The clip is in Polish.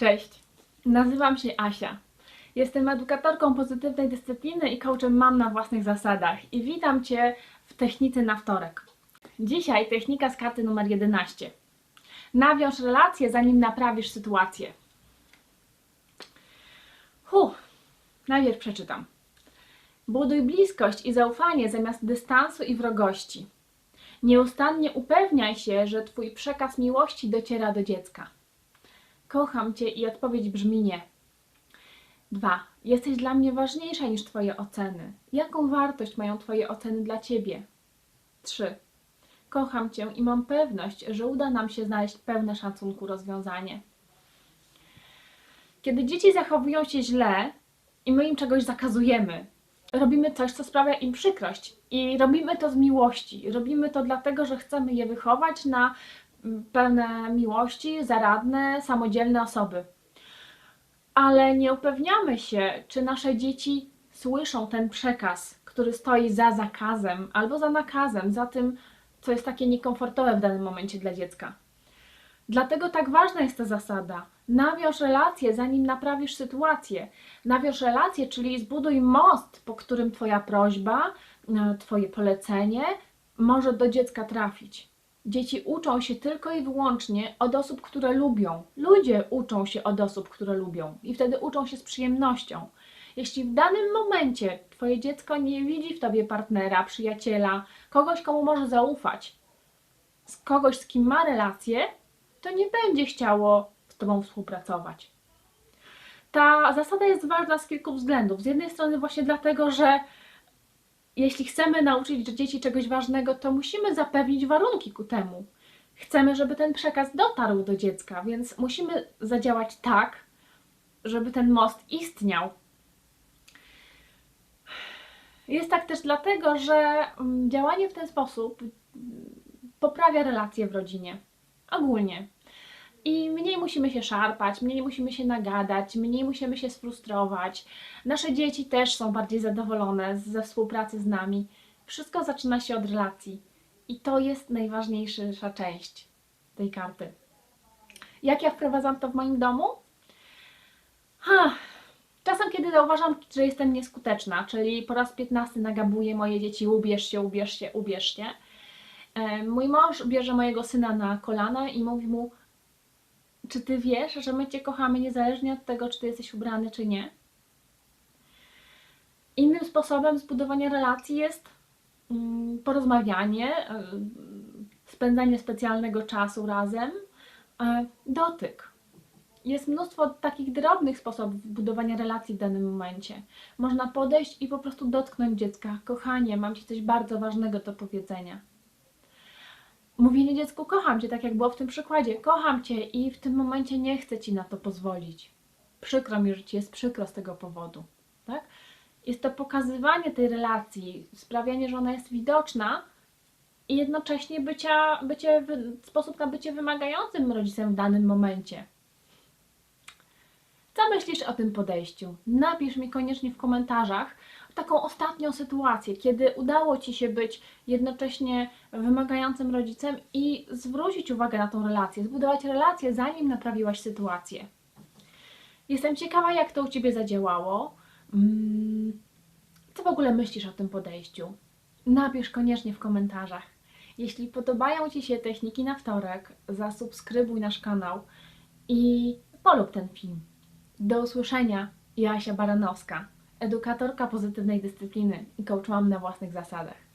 Cześć, nazywam się Asia. Jestem edukatorką pozytywnej dyscypliny i coachem mam na własnych zasadach i witam Cię w technice na wtorek. Dzisiaj technika z karty numer 11. Nawiąż relacje, zanim naprawisz sytuację. Huh, najpierw przeczytam. Buduj bliskość i zaufanie zamiast dystansu i wrogości. Nieustannie upewniaj się, że Twój przekaz miłości dociera do dziecka. Kocham Cię i odpowiedź brzmi nie. 2. Jesteś dla mnie ważniejsza niż Twoje oceny. Jaką wartość mają Twoje oceny dla Ciebie? 3. Kocham Cię i mam pewność, że uda nam się znaleźć pełne szacunku rozwiązanie. Kiedy dzieci zachowują się źle i my im czegoś zakazujemy, robimy coś, co sprawia im przykrość i robimy to z miłości. Robimy to dlatego, że chcemy je wychować na pełne miłości, zaradne, samodzielne osoby. Ale nie upewniamy się, czy nasze dzieci słyszą ten przekaz, który stoi za zakazem albo za nakazem, za tym, co jest takie niekomfortowe w danym momencie dla dziecka. Dlatego tak ważna jest ta zasada. Nawiąż relacje, zanim naprawisz sytuację. Nawiąż relacje, czyli zbuduj most, po którym Twoja prośba, e, Twoje polecenie może do dziecka trafić. Dzieci uczą się tylko i wyłącznie od osób, które lubią. Ludzie uczą się od osób, które lubią i wtedy uczą się z przyjemnością. Jeśli w danym momencie Twoje dziecko nie widzi w Tobie partnera, przyjaciela, kogoś, komu może zaufać, z kogoś, z kim ma relacje, to nie będzie chciało z Tobą współpracować. Ta zasada jest ważna z kilku względów. Z jednej strony właśnie dlatego, że jeśli chcemy nauczyć dzieci czegoś ważnego, to musimy zapewnić warunki ku temu. Chcemy, żeby ten przekaz dotarł do dziecka, więc musimy zadziałać tak, żeby ten most istniał. Jest tak też dlatego, że mm, działanie w ten sposób poprawia relacje w rodzinie. Ogólnie. I mniej musimy się szarpać, mniej musimy się nagadać, mniej musimy się sfrustrować. Nasze dzieci też są bardziej zadowolone ze współpracy z nami. Wszystko zaczyna się od relacji. I to jest najważniejsza część tej karty. Jak ja wprowadzam to w moim domu? Ha, czasem, kiedy zauważam, że jestem nieskuteczna, czyli po raz 15 nagabuję moje dzieci, ubierz się, ubierz się, ubierz się. E, Mój mąż bierze mojego syna na kolana i mówi mu, czy ty wiesz, że my cię kochamy niezależnie od tego, czy ty jesteś ubrany, czy nie? Innym sposobem zbudowania relacji jest mm, porozmawianie, y, spędzanie specjalnego czasu razem, e, dotyk. Jest mnóstwo takich drobnych sposobów budowania relacji w danym momencie. Można podejść i po prostu dotknąć dziecka. Kochanie, mam ci coś bardzo ważnego do powiedzenia mówienie dziecku kocham cię, tak jak było w tym przykładzie, kocham cię i w tym momencie nie chcę ci na to pozwolić. Przykro mi, że ci jest przykro z tego powodu. Tak? Jest to pokazywanie tej relacji, sprawianie, że ona jest widoczna i jednocześnie bycia, bycie, sposób na bycie wymagającym rodzicem w danym momencie. Myślisz o tym podejściu? Napisz mi koniecznie w komentarzach taką ostatnią sytuację, kiedy udało Ci się być jednocześnie wymagającym rodzicem i zwrócić uwagę na tą relację, zbudować relację, zanim naprawiłaś sytuację. Jestem ciekawa, jak to u Ciebie zadziałało. Mm, Co w ogóle myślisz o tym podejściu? Napisz koniecznie w komentarzach. Jeśli podobają Ci się techniki na wtorek, zasubskrybuj nasz kanał i polub ten film. Do usłyszenia, Jasia Baranowska, edukatorka pozytywnej dyscypliny i mam na własnych zasadach.